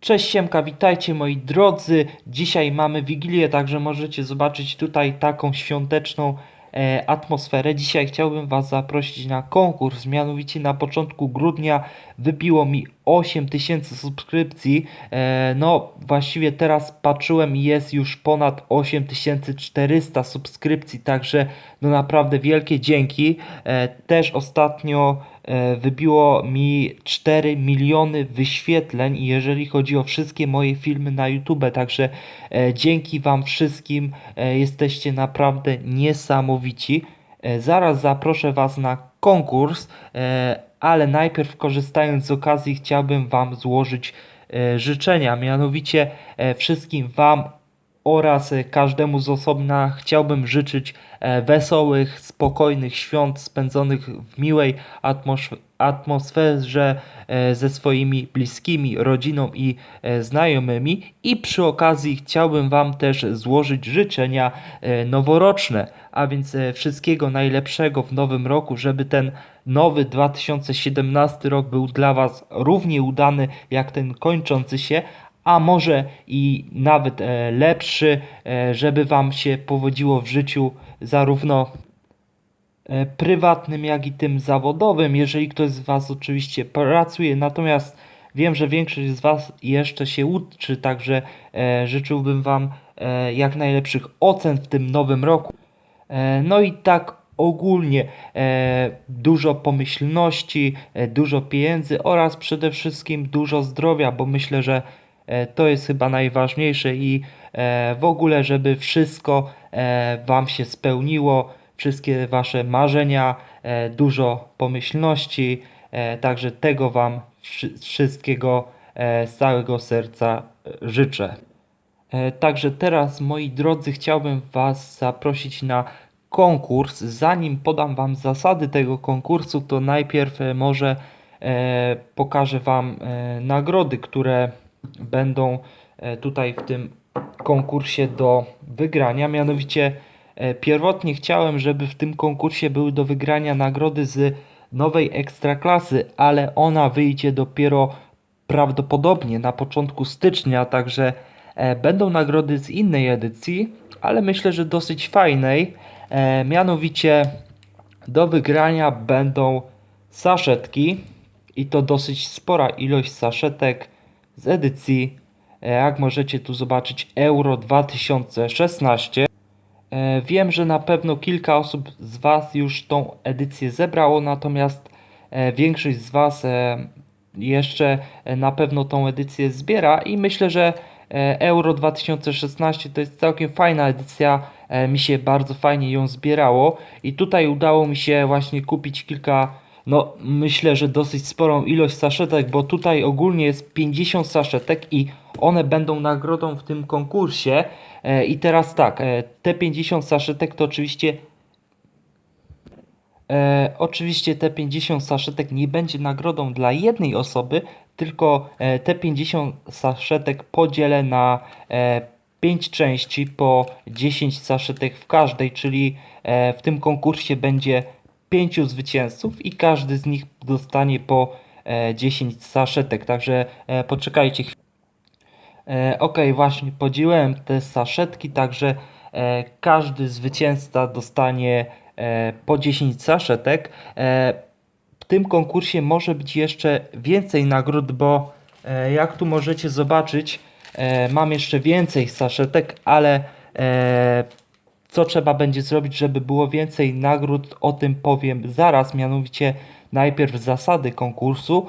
Cześć Siemka, witajcie moi drodzy. Dzisiaj mamy Wigilię, także możecie zobaczyć tutaj taką świąteczną e, atmosferę. Dzisiaj chciałbym Was zaprosić na konkurs, mianowicie na początku grudnia wybiło mi 8000 subskrypcji. E, no właściwie teraz patrzyłem jest już ponad 8400 subskrypcji, także no naprawdę wielkie dzięki. E, też ostatnio e, wybiło mi 4 miliony wyświetleń, jeżeli chodzi o wszystkie moje filmy na YouTube. Także dzięki Wam wszystkim jesteście naprawdę niesamowici. Zaraz zaproszę Was na konkurs, ale najpierw korzystając z okazji chciałbym Wam złożyć e, życzenia. Mianowicie e, wszystkim Wam oraz każdemu z osobna chciałbym życzyć e, wesołych, spokojnych świąt spędzonych w miłej atmos- atmosferze e, ze swoimi bliskimi, rodziną i e, znajomymi. I przy okazji chciałbym Wam też złożyć życzenia noworoczne, a więc wszystkiego najlepszego w nowym roku, żeby ten nowy 2017 rok był dla Was równie udany jak ten kończący się, a może i nawet e, lepszy, e, żeby Wam się powodziło w życiu zarówno e, prywatnym, jak i tym zawodowym, jeżeli ktoś z Was oczywiście pracuje. Natomiast wiem, że większość z Was jeszcze się uczy, także życzyłbym Wam jak najlepszych ocen w tym nowym roku. No i tak ogólnie e, dużo pomyślności, e, dużo pieniędzy oraz przede wszystkim dużo zdrowia, bo myślę, że to jest chyba najważniejsze i e, w ogóle, żeby wszystko e, Wam się spełniło, wszystkie Wasze marzenia, e, dużo pomyślności, e, także tego Wam wszy- wszystkiego e, z całego serca e, życzę. E, Także teraz, moi drodzy, chciałbym Was zaprosić na konkurs. Zanim podam Wam zasady tego konkursu, to najpierw e, może e, pokażę Wam e, nagrody, które będą e, tutaj w tym konkursie do wygrania. Mianowicie e, pierwotnie chciałem, żeby w tym konkursie były do wygrania nagrody z nowej ekstraklasy, ale ona wyjdzie dopiero prawdopodobnie na początku stycznia, także e, będą nagrody z innej edycji, ale myślę, że dosyć fajnej. Mianowicie do wygrania będą saszetki i to dosyć spora ilość saszetek z edycji, e, jak możecie tu zobaczyć, Euro 2016. E, Wiem, że na pewno kilka osób z Was już tą edycję zebrało, natomiast e, większość z Was jeszcze na pewno tą edycję zbiera i myślę, że Euro 2016 to jest całkiem fajna edycja. Mi się bardzo fajnie ją zbierało i tutaj udało mi się właśnie kupić kilka, no myślę, że dosyć sporą ilość saszetek, bo tutaj ogólnie jest 50 saszetek i one będą nagrodą w tym konkursie. E, I teraz tak, e, te 50 saszetek to oczywiście E, oczywiście te 50 saszetek nie będzie nagrodą dla jednej osoby, tylko e, te 50 saszetek podzielę na e, 5 części po 10 saszetek w każdej, czyli e, w tym konkursie będzie 5 zwycięzców i każdy z nich dostanie po e, 10 saszetek, także e, poczekajcie chwilę. E, ok, właśnie podzieliłem te saszetki, także e, każdy zwycięzca dostanie e, po 10 saszetek. E, w tym konkursie może być jeszcze więcej nagród, bo e, jak tu możecie zobaczyć, e, mam jeszcze więcej saszetek, ale e, co trzeba będzie zrobić, żeby było więcej nagród, o tym powiem zaraz, mianowicie najpierw zasady konkursu,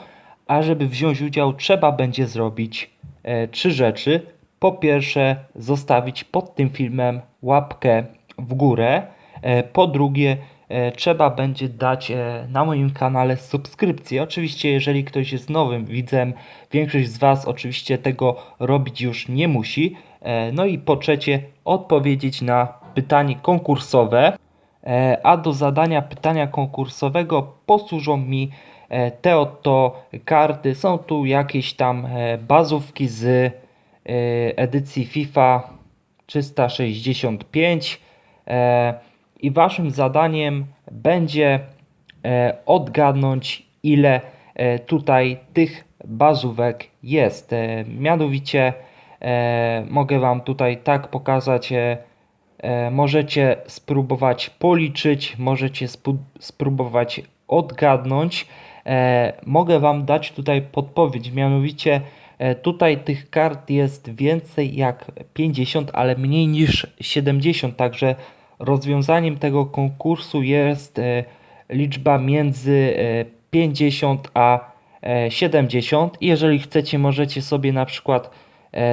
a żeby wziąć udział trzeba będzie zrobić e, trzy rzeczy. Po pierwsze zostawić pod tym filmem łapkę w górę, e, po drugie e, trzeba będzie dać e, na moim kanale subskrypcję. Oczywiście jeżeli ktoś jest nowym widzem, większość z Was oczywiście tego robić już nie musi. E, No i po trzecie odpowiedzieć na pytanie konkursowe. E, A do zadania pytania konkursowego posłużą mi e, te oto karty. Są tu jakieś tam e, bazówki z edycji FIFA 365 e, i waszym zadaniem będzie odgadnąć ile tutaj tych bazówek jest. Mianowicie mogę Wam tutaj tak pokazać. E, możecie spróbować policzyć, możecie spróbować odgadnąć. E, mogę Wam dać tutaj podpowiedź, mianowicie e, tutaj tych kart jest więcej jak 50, ale mniej niż 70, także rozwiązaniem tego konkursu jest liczba między e, 50 a e, 70. Jeżeli chcecie, możecie sobie na przykład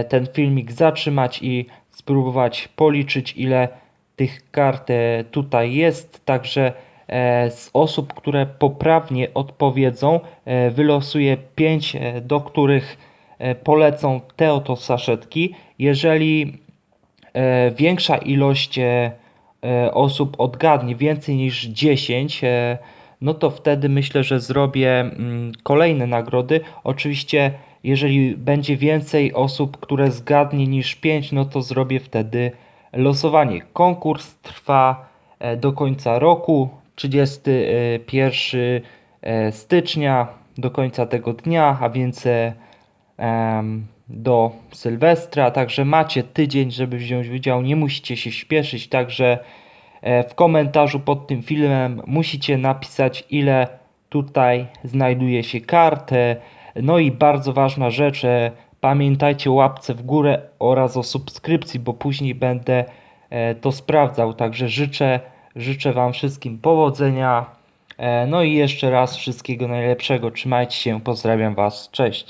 ten filmik zatrzymać i spróbować policzyć, ile tych kart e, tutaj jest. Także e, z osób, które poprawnie odpowiedzą, e, wylosuję 5, do których polecą te oto saszetki. Jeżeli większa ilość osób odgadnie więcej niż 10, e, no to wtedy myślę, że zrobię mm, kolejne nagrody. Oczywiście, jeżeli będzie więcej osób, które zgadnie niż 5, no to zrobię wtedy losowanie. Konkurs trwa e, do końca roku, 31 e, stycznia, do końca tego dnia, a więc e, do Sylwestra, także macie tydzień, żeby wziąć udział, nie musicie się śpieszyć, także e, w komentarzu pod tym filmem musicie napisać ile tutaj znajduje się kart. No i bardzo ważna rzecz, e, pamiętajcie o łapce w górę oraz o subskrypcji, bo później będę e, to sprawdzał, także życzę, życzę Wam wszystkim powodzenia. E, No i jeszcze raz wszystkiego najlepszego. Trzymajcie się, pozdrawiam Was. Cześć.